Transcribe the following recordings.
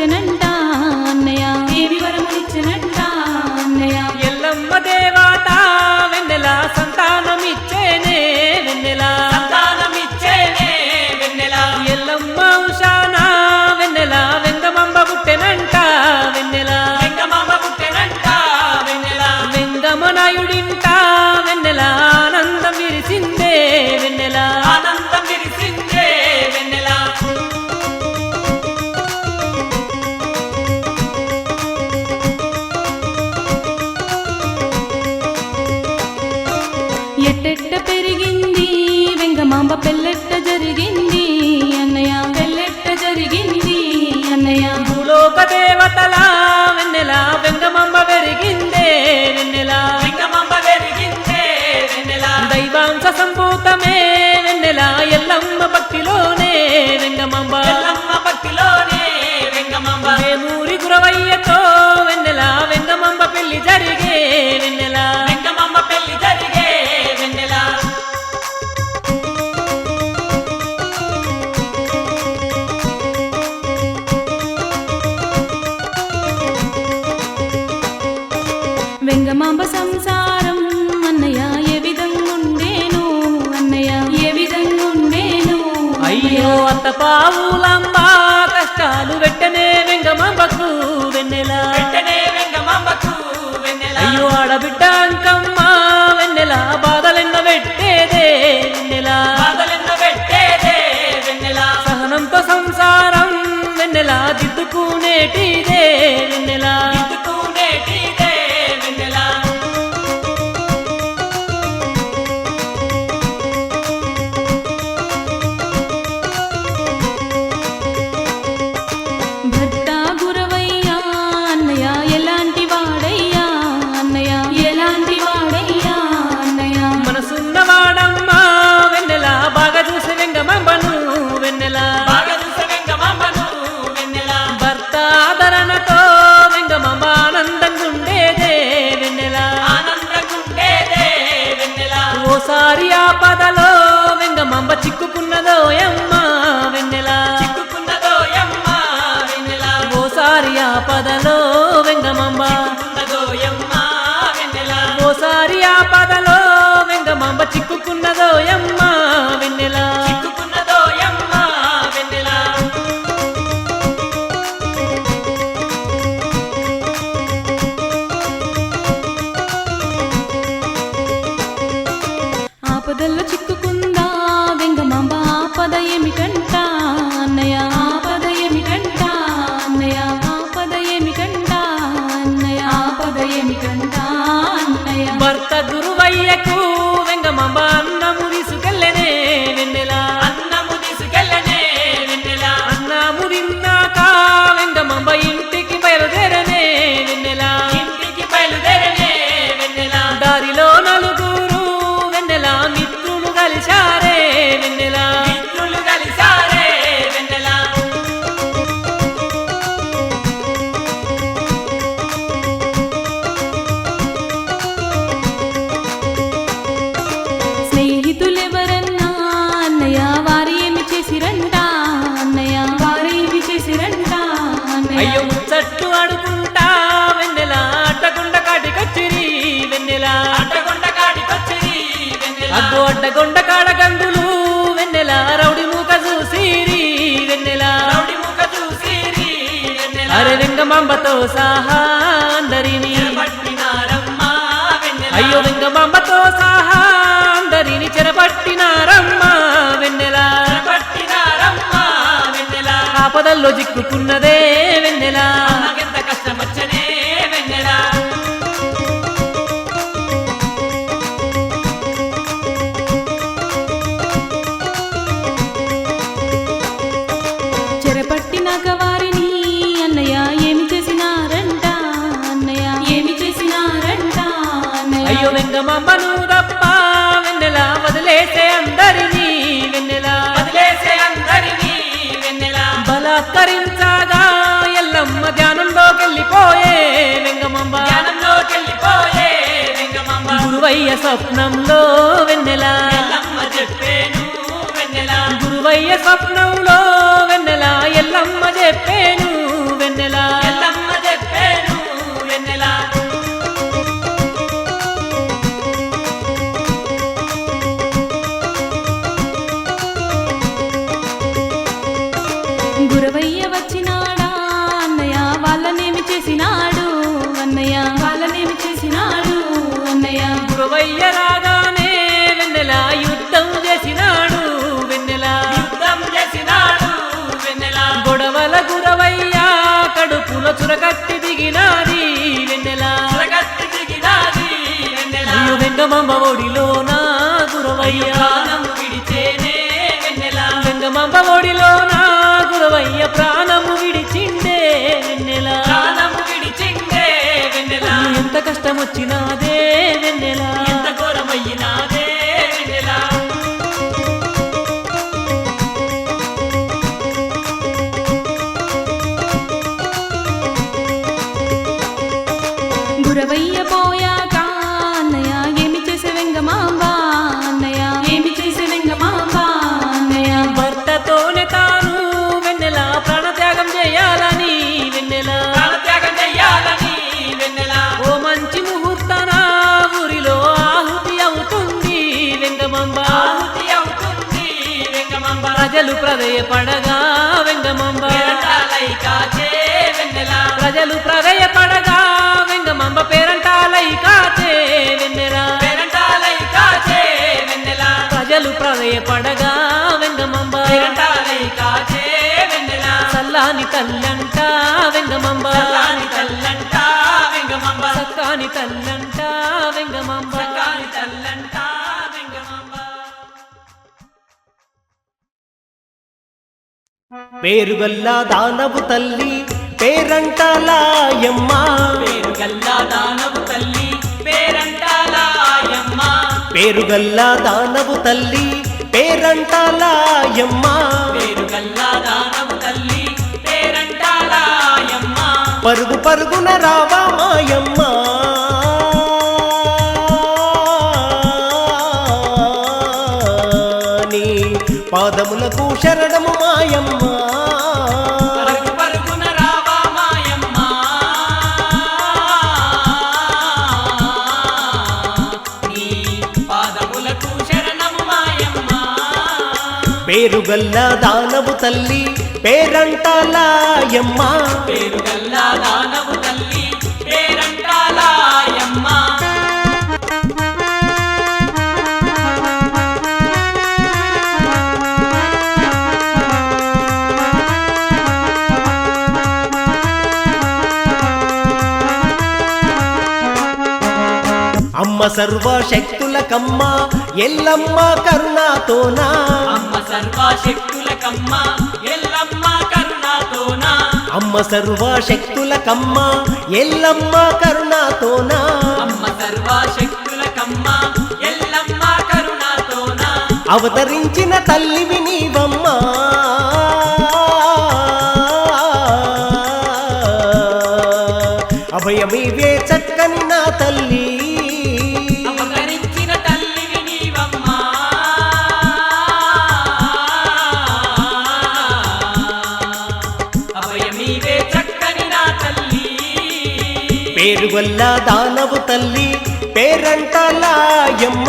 chanel ఎట్టెట్ట పెరిగింది? వెంగమాంబ పెళ్ళెట్ట జరిగింది? అన్నయ్య పెళ్ళెట్ట జరిగింది? అన్నయ్య భూలోక దేవతల వెన్నెల వెంగమంబ పెరిగిందే వెన్నెల వెంగమాంబ పెరిగిందే వెన్నెల దైవాంశ సంభూతమే వెన్నెల ఎల్లమ్మ భక్తిలోనే వెంగమంబ వెంగమాంబ సంసారం అన్నయ్య ఏ విధంగా ఉండేను అన్నయ్య ఏ విధంగా ఉండేను అయ్యో అత్త పావులమ్మ కష్టాలు వెట్టనే వెంగమంబకు వెన్నెల. వెంటనే వెంగమాంబకు వెన్నెల. అయ్యో ఆడబిడ్డ అంకమ్మ వెన్నెల. బాధలెన్న పెట్టేదే వెన్నెల. బాధలెన్న పెట్టేదే వెన్నెల. సహనంతో సంసారం వెన్నెల. దిద్దుకునేటిదే వెన్నెల. దిద్దుకునేటిదే వెంగమాంబతో సహా అందరిని. అయ్యో వెంగమాంబతో సహా అందరిని చెరపట్టినారమ్మ వెన్నెల? పట్టినారమ్మ వెన్నెల? ఆపదల్లో చిక్కుకున్నదే వెన్నెల? తప్ప వెన్నెల వదిలేసే అందరినీ వెన్నెల. వదిలేసే అందరినీ వెన్నెల. బలాత్కరించగా ఎల్లమ్మ ధ్యానంలోకెళ్ళిపోయే వెంగమాంబ. జ్ఞానంలోకెళ్ళిపోయే వెంగమాంబ. గురువయ్య స్వప్నంలో వెన్నెల. చెప్పేను వెన్నెల. గురువయ్య స్వప్నంలో వచ్చినాడా గురవయ్య ప్రాణం విడిచేనే వెన్నెల. వెంగమమ్మ ఒడిలోన గురవయ్య ప్రాణము విడిచిండే వెన్నెల. ప్రాణం విడిచిందే వెన్నెల. ఎంత కష్టం వచ్చినాదే వెన్నెల. ప్రజలు ప్రదయపడగా వెంగమంబ. ప్రజలు ప్రదయపడగా వెంగమంబ పేరంటాలై కాచే వెన్నెల. పేరంటాలై కాచే వెన్నెల. ప్రజలు ప్రదయపడగా వెంగమంబ. పేరంటాలై కాచే వెన్నెల. చల్లాని తల్లంట వెంగమంబ. తల్లంట వెంగమాంబ. సక్కాని తల్లంట వెంగమంబ. చక్కాని తల్లంట పేరుగల్లా దానవు తల్లి పేరంటాలాయమ్మ పేరు గల్లా దానవు తల్లి పేరంటాలాయమ్మ పేరుగల్లా దానవు తల్లి పేరంటాలాయమ్మ పేరు గల్లా దానవు తల్లి పేరంటాలాయమ్మ పరుగు పరుగున రావా మాయమ్మ. పాదములకు శరణము మాయమ్మ. పేరుగల్ల దానవు తల్లి పేరంటాలాయమ్మ. పేరు గల్లా దానవు తల్లి పేరంటాలాయమ్మ. అమ్మ సర్వశక్తులకమ్మ ఎల్లమ్మ కరుణాతోనా? అమ్మ సర్వశక్తులకమ్మ ఎల్లమ్మ కరుణాతోన? అమ్మ సర్వశక్తులకమ్మ ఎల్లమ్మ కరుణాతోనా? అమ్మ సర్వశక్తులకమ్మ ఎల్లమ్మ కరుణాతోన? అవతరించిన తల్లివి నీవమ్మ. అభయమీవే చక్కని పేరుగల్ల దానవు తల్లి పేరంటాలాయమ్మ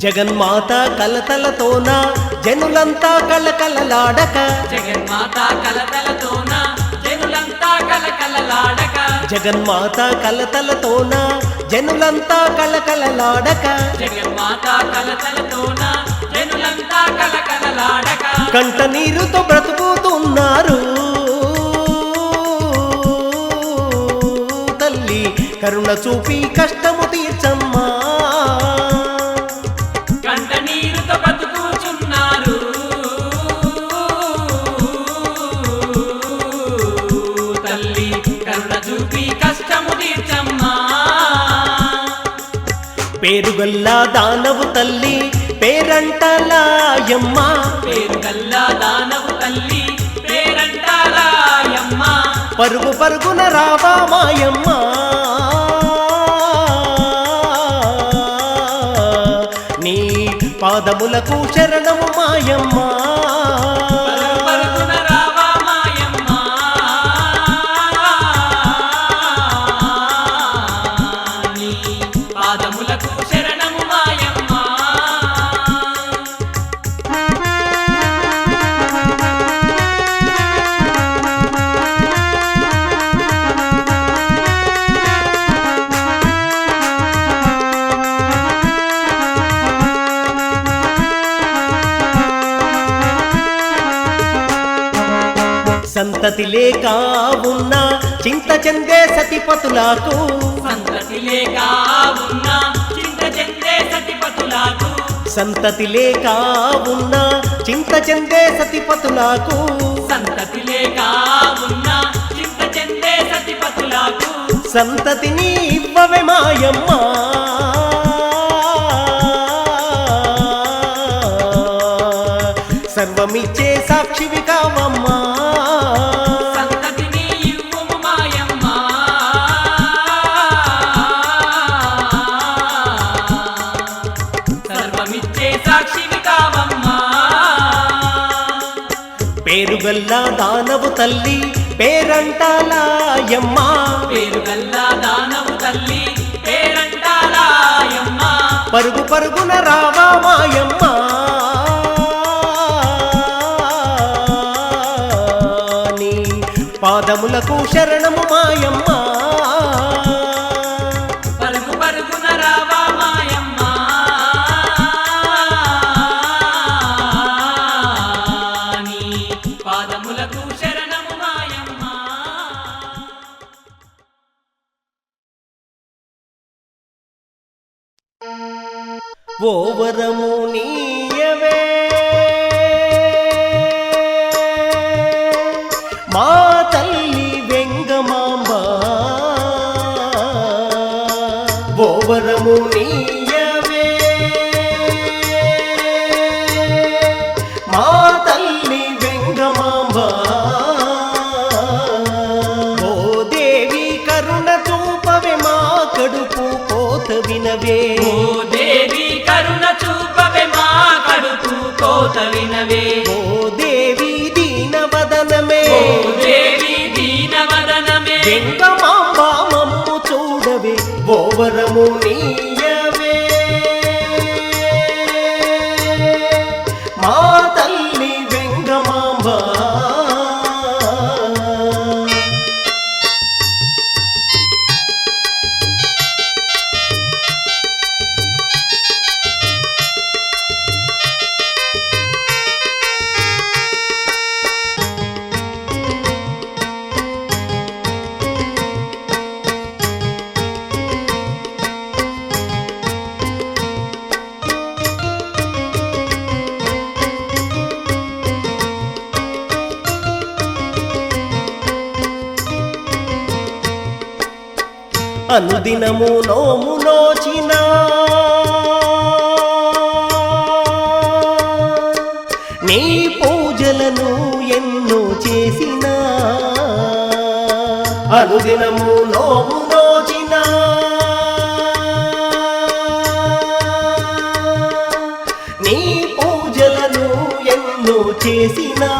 జగన్మాత కలతలతోన? జనులంతా కలకలలాడక? జగన్మాత కలతలతోన? జనులంతా కలకలలాడక? జగన్మాత కలతలతోన? జనులంతా కలకలలాడక? జగన్మాత కలతలతోన? జనులంతా కలకలలాడక? కంట నీరుతో బ్రతుకుతున్నారు. తల్లి కరుణ చూపి కష్టము తీర్చమ్మా పేరుగల్లా దానవు తల్లి పేరంటలాయమ్మ. పేరుగల్లా దానవు తల్లి పేరంటలాయమ్మ. పరుగు పరుగున రావా మాయమ్మ. నీ పాదములకు శరణము మాయమ్మా. సంతతి లేక ఉన్న చింత చెందే సతిపతులకు. సంతతి లేక ఉన్న చింత చెందే సతిపతులకు. సంతతి లేక ఉన్న చింత చెందే సతిపతులకు. సంతతి లేక ఉన్న చింత చెందే సతిపతులకు. సంతతిని ఇవ్వవే మాయమ్మ. సర్వమిచ్చే సాక్షివి కావమ్మా. కావమ్మా పేరుగల్లా దానవు తల్లి పేరంటాలాయమ్మ. పేరు గల్లా దానవు తల్లి పేరంటాలాయమ్మ. పరుగు పరుగున రావా మాయమ్మ. పాదములకు శరణము మాయమ్మ. వరము నీయవే. వినవే. ఓ దేవి దీనవదనమే ఓ దేవి దీనవదనమే వెంగమాంబ మమ్ము చూడవే. ఓ వరము నీయవే అనుదినము నోము నీ పూజలను ఎన్నో చేసిన. అనుదినము నోము నోచినా నీ పూజలను ఎన్నో చేసినా.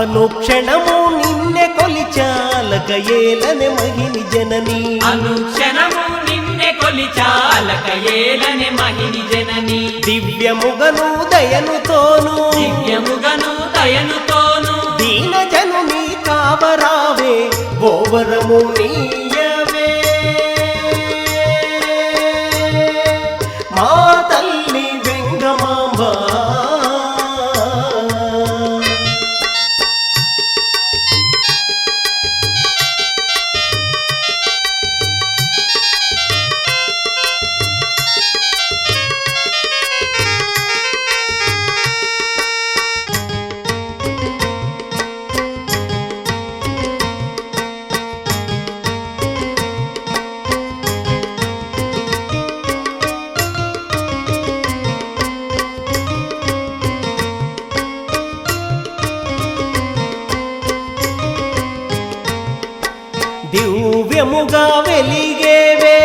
అనుక్షణము కొలిచాలక ఏలనే మహిని జనని. అనుక్షణము నిన్నె కొలిచాలక ఏలని మహిని జనని. దివ్యముగను దయనుతోను దివ్యముగను దయనుతోను దీన జనుని కావరావే. ఓవరము నీయవే దివ్యముగా వెలిగేవే.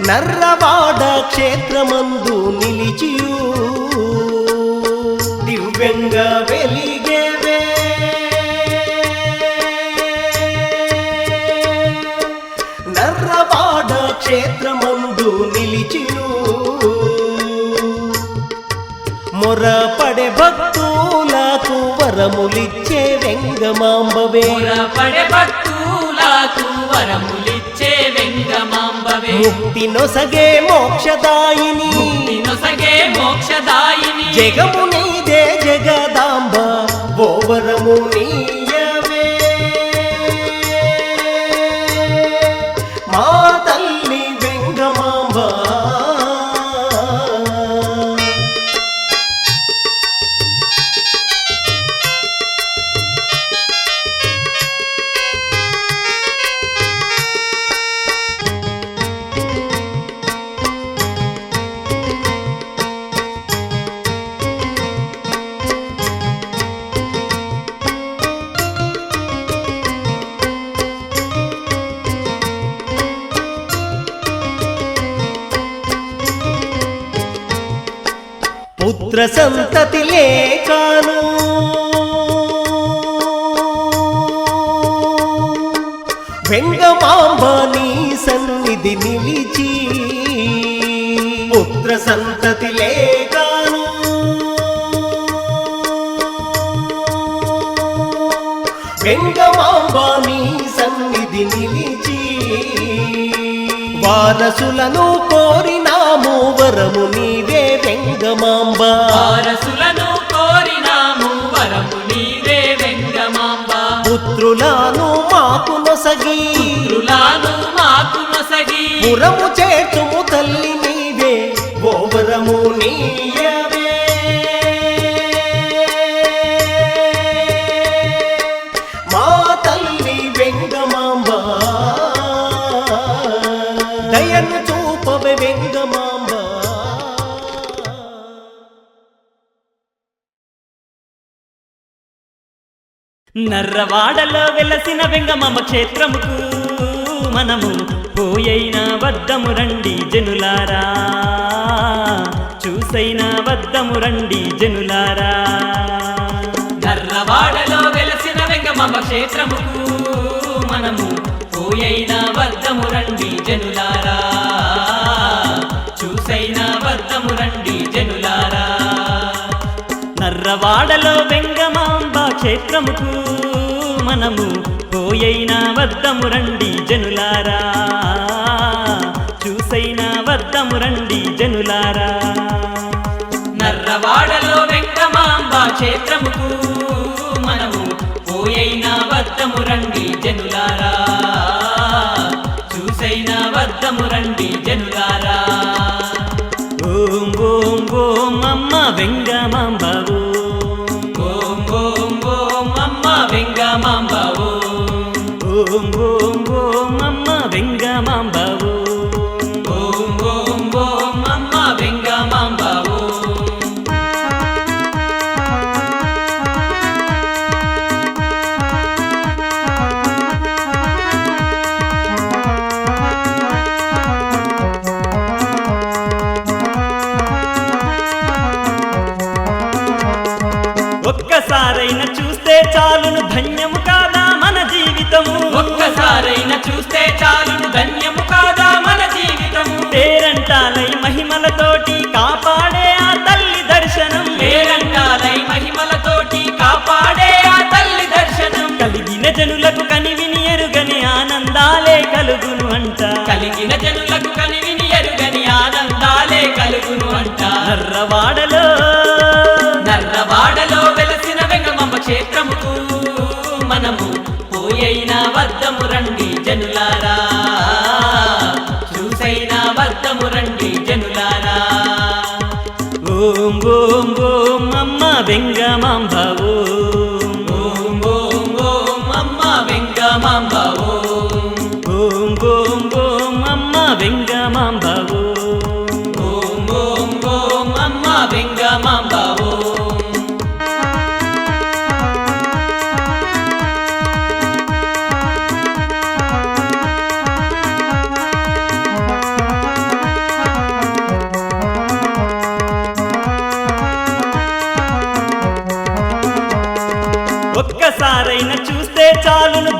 నర్రవాడ క్షేత్రమందు నిలిచియు. దివ్యంగా వెలిగేవే. నర్రవాడ క్షేత్రమందు నిలిచియు. మొరపడే భక్తి వరములిచ్చే వెంగమాంబవే. వరములిచ్చే వెంగమాంబవే. ముక్తి నొసగే మోక్షదాయిని. నొసగే మోక్షదాయిని. జగము నీదే జగదాంబ. ఓవరము నీయవే పుత్ర సంతతి లేకాను వెంగమాంబ నీ సన్నిధి నిలిచి పుత్ర సంతతి లేకాను వెంగమాంబ నీ సన్నిధి నిలిచి వారసులను కోరినాము వరము నీవే వెంగమాంబ వారసులను కోరినాము వరము నీవే వెంగమాంబ పుత్రులను మాకు నొసగి. పుత్రులాను మాకు నొసగి. పురము చేర్చుము తల్లి నీవే. ఓవరము నీయవే. నర్రవాడలో వెలసిన వెంగమమ్మ క్షేత్రముకు మనము పోయైన వద్దము రండి జనులారా. చూసైన వద్దము రండి జనులారా. నర్రవాడలో వెలసిన వెంగమాంబ క్షేత్రముకు మనము పోయైన వద్దము రండి జనులారా. చూసైన వద్దము రండి జనులారా. నర్రవాడలో వెంగమా క్షేత్రముకు మనము పోయైనా వద్దము రండి జనులారా. చూసైనా వద్దము రండి జనులారా. నర్రవాడలో వెంకమాంబ క్షేత్రముకు మనము పోయైనా వద్దము రండి జనులారా. చూసైనా వద్దము రండి జనులారా. ఓం ఓం ఓం అమ్మ వెంగమాంబ వెంగమాంబ ఓం ఓం ఓం ఓం జనులకు కనివిని ఎరుగని ఆనందాలే కలుగును అంట. నర్రవాడలో నర్రవాడలో వెలసిన వెంగమమ్మ క్షేత్రముకు మనము పోయైన వద్దము రండి జనులారా. చూసైన వద్దము రండి జనులారా. ఓం ఓం ఓం అమ్మ వెంగమాంబ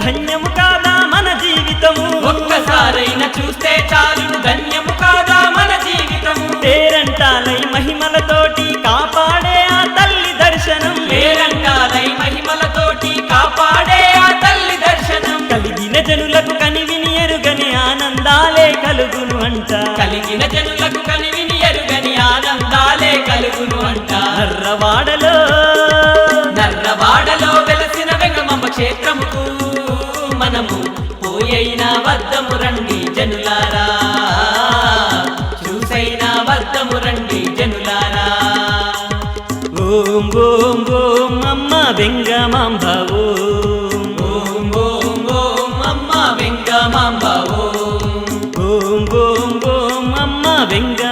ధన్యము కాదా మన జీవితము? ఒక్కసారైన చూస్తే చాలును ధన్యము కాదా మన జీవితము? పేరంటాలై మహిమలతోటి కాపాడే ఆ తల్లి దర్శనం. పేరంటాలై మహిమలతోటి కాపాడే ఆ తల్లి దర్శనం. కలిగిన జనులకు కనివిని ఎరుగని ఆనందాలే కలుగును అంట. కలిగిన జనులకు కనివిని ఎరుగని ఆనందాలే కలుగును అంట. నర్రవాడలో నర్రవాడలో వెలసిన వెంగమమ్మ క్షేత్రముకు మనము పోయైనా వద్దము రండి జనులారా. చూసైనా వద్దము రండి జనులారా. ఓం ఓం ఓం అమ్మ వెంగమాంబ ఓం. ఓం ఓం ఓం అమ్మ వెంగమాంబ ఓం. ఓం ఓం ఓం అమ్మ వెంగమాంబ.